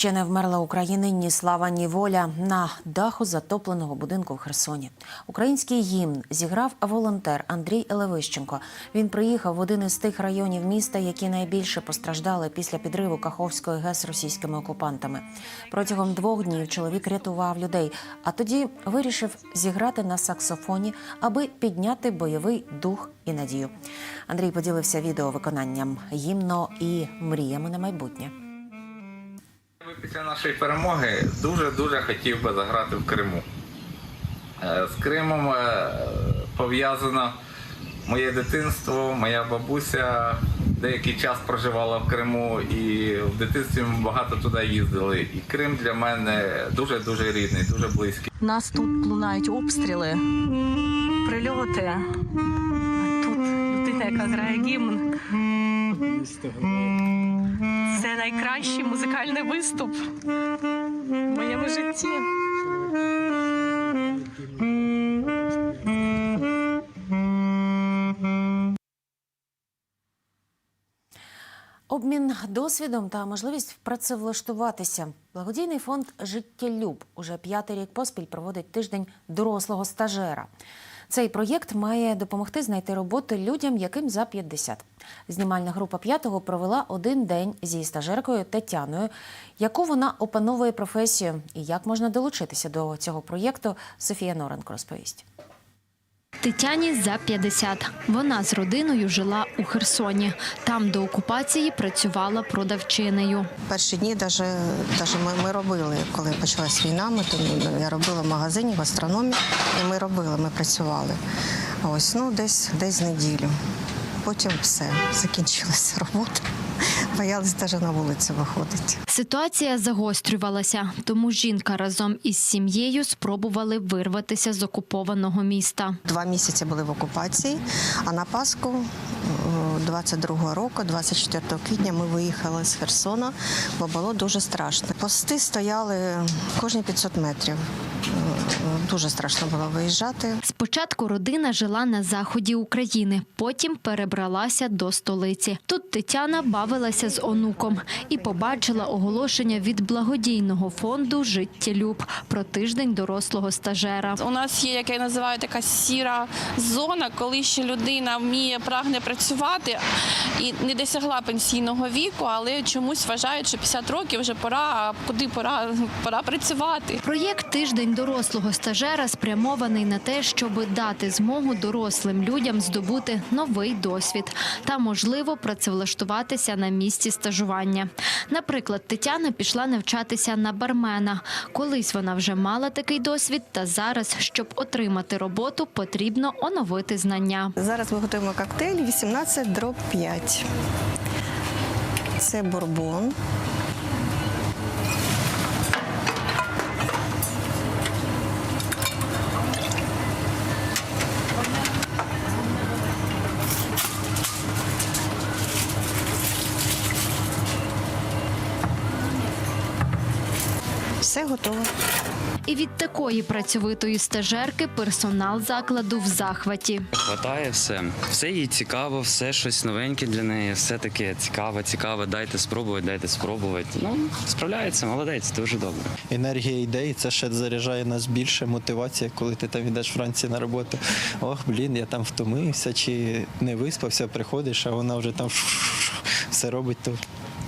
Ще не вмерла України ні слава, ні воля на даху затопленого будинку в Херсоні. Український гімн зіграв волонтер Андрій Елевищенко. Він приїхав в один із тих районів міста, які найбільше постраждали після підриву Каховської ГЕС російськими окупантами. Протягом двох днів чоловік рятував людей, а тоді вирішив зіграти на саксофоні, аби підняти бойовий дух і надію. Андрій поділився відеовиконанням гімно і мріями на майбутнє. Після нашої перемоги дуже дуже хотів би заграти в Криму. Е, З Кримом е, пов'язано моє дитинство, моя бабуся деякий час проживала в Криму, і в дитинстві ми багато туди їздили. І Крим для мене дуже дуже рідний, дуже близький. У нас тут лунають обстріли, прильоти. А тут людина, яка грає гімн. Це найкращий музикальний виступ в моєму житті. Обмін досвідом та можливість працевлаштуватися. Благодійний фонд Життєлюб уже п'ятий рік поспіль проводить тиждень дорослого стажера. Цей проєкт має допомогти знайти роботу людям, яким за 50. Знімальна група п'ятого провела один день зі стажеркою Тетяною, яку вона опановує професію. І як можна долучитися до цього проєкту, Софія Норенко розповість. Тетяні за 50. Вона з родиною жила у Херсоні. Там до окупації працювала продавчинею. Перші дні ми, робили, коли почалась війна, ми то я робила в магазині, в астрономі. і ми робили, ми працювали. Ось, ну, десь, десь неділю. Потім все, закінчилася робота. Боялась навіть на вулицю виходити. Ситуація загострювалася, тому жінка разом із сім'єю спробували вирватися з окупованого міста. Два місяці були в окупації, а на Пасху е, 22-го року, 24 квітня, ми виїхали з Херсона, бо було дуже страшно. Пости стояли кожні 500 метрів. Е, Дуже страшно було виїжджати. Спочатку родина жила на заході України, потім перебралася до столиці. Тут Тетяна бавилася з онуком і побачила оголошення від благодійного фонду Життєлюб про тиждень дорослого стажера. У нас є, як я називаю, така сіра зона, коли ще людина вміє, прагне працювати і не досягла пенсійного віку, але чомусь вважають, що 50 років вже пора, а куди пора, пора працювати. Проєкт Тиждень дорослого стажера спрямований на те, щоб дати змогу дорослим людям здобути новий досвід та можливо працевлаштуватися на місці стажування. Наприклад, Тетяна пішла навчатися на бармена. Колись вона вже мала такий досвід, та зараз, щоб отримати роботу, потрібно оновити знання. Зараз ми готуємо коктейль 18 дроб 5. Це бурбон. Все готово. І від такої працьовитої стажерки персонал закладу в захваті. Хватає все. Все їй цікаво, все щось новеньке для неї, все таке цікаво, цікаво. Дайте спробувати, дайте спробувати. Ну, справляється, молодець, дуже добре. енергія ідей, це ще заряджає нас більше, мотивація, коли ти там йдеш вранці на роботу. Ох, блін, я там втомився чи не виспався, приходиш, а вона вже там все робить, то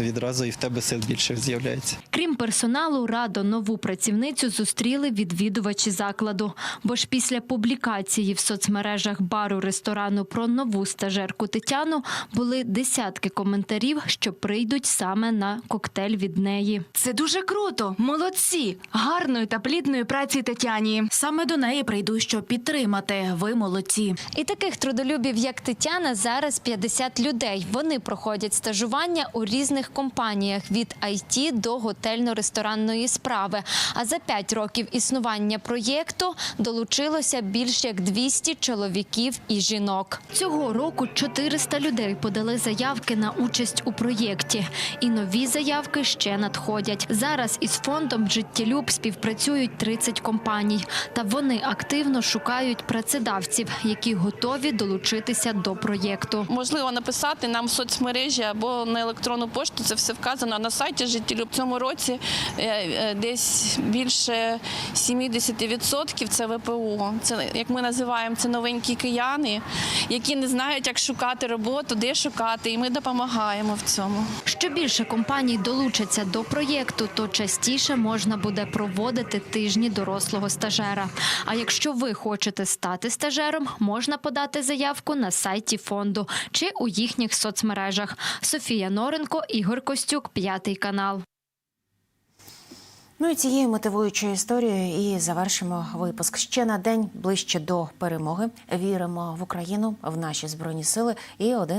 відразу і в тебе сил більше з'являється. Крім персоналу, радо нову працівницю зустріли відвідувачі закладу. Бо ж після публікації в соцмережах бару ресторану про нову стажерку Тетяну були десятки коментарів, що прийдуть саме на коктейль від неї. Це дуже круто, молодці, гарної та плідної праці Тетяні. Саме до неї прийду, щоб підтримати. Ви молодці. І таких трудолюбів, як Тетяна, зараз 50 людей. Вони проходять стажування у різних компаніях від IT до готельно-ресторанної справи. А за 5 років існування проєкту долучилося більш як 200 чоловіків і жінок. Цього року 400 людей подали заявки на участь у проєкті, і нові заявки ще надходять. Зараз із фондом Життєлюб співпрацюють 30 компаній, та вони активно шукають працедавців, які готові долучитися до проєкту. Можливо, написати нам в соцмережі або на електронну пошту тут це все вказано на сайті жителів. В цьому році е, е, десь більше 70% це ВПО. Це як ми називаємо це новенькі кияни, які не знають, як шукати роботу, де шукати, і ми допомагаємо в цьому. Що більше компаній долучаться до проєкту, то частіше можна буде проводити тижні дорослого стажера. А якщо ви хочете стати стажером, можна подати заявку на сайті фонду чи у їхніх соцмережах. Софія Норенко, Ігор Костюк, п'ятий канал. Ну і цією мотивуючою історією і завершимо випуск. Ще на день ближче до перемоги. Віримо в Україну, в наші збройні сили і один.